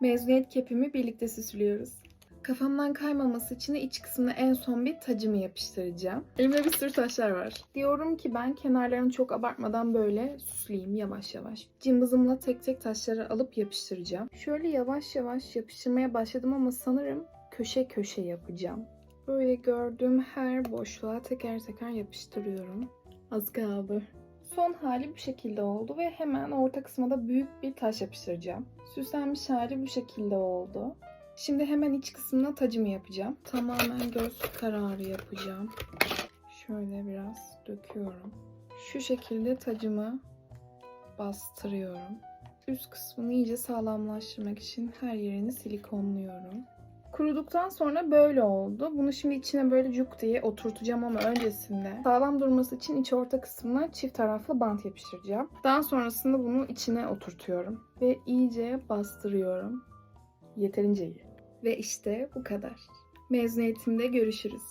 Mezuniyet kepimi birlikte süslüyoruz. Kafamdan kaymaması için de iç kısmına en son bir tacımı yapıştıracağım. Elimde bir sürü taşlar var. Diyorum ki ben kenarlarını çok abartmadan böyle süsleyeyim yavaş yavaş. Cımbızımla tek tek taşları alıp yapıştıracağım. Şöyle yavaş yavaş yapıştırmaya başladım ama sanırım köşe köşe yapacağım. Böyle gördüğüm her boşluğa teker teker yapıştırıyorum. Az kaldı. Son hali bu şekilde oldu ve hemen orta kısma da büyük bir taş yapıştıracağım. Süslenmiş hali bu şekilde oldu. Şimdi hemen iç kısmına tacımı yapacağım. Tamamen göz kararı yapacağım. Şöyle biraz döküyorum. Şu şekilde tacımı bastırıyorum. Üst kısmını iyice sağlamlaştırmak için her yerini silikonluyorum. Kuruduktan sonra böyle oldu. Bunu şimdi içine böyle cuk diye oturtacağım ama öncesinde sağlam durması için iç orta kısmına çift taraflı bant yapıştıracağım. Daha sonrasında bunu içine oturtuyorum ve iyice bastırıyorum. Yeterince iyi. Ve işte bu kadar. Mezuniyetimde görüşürüz.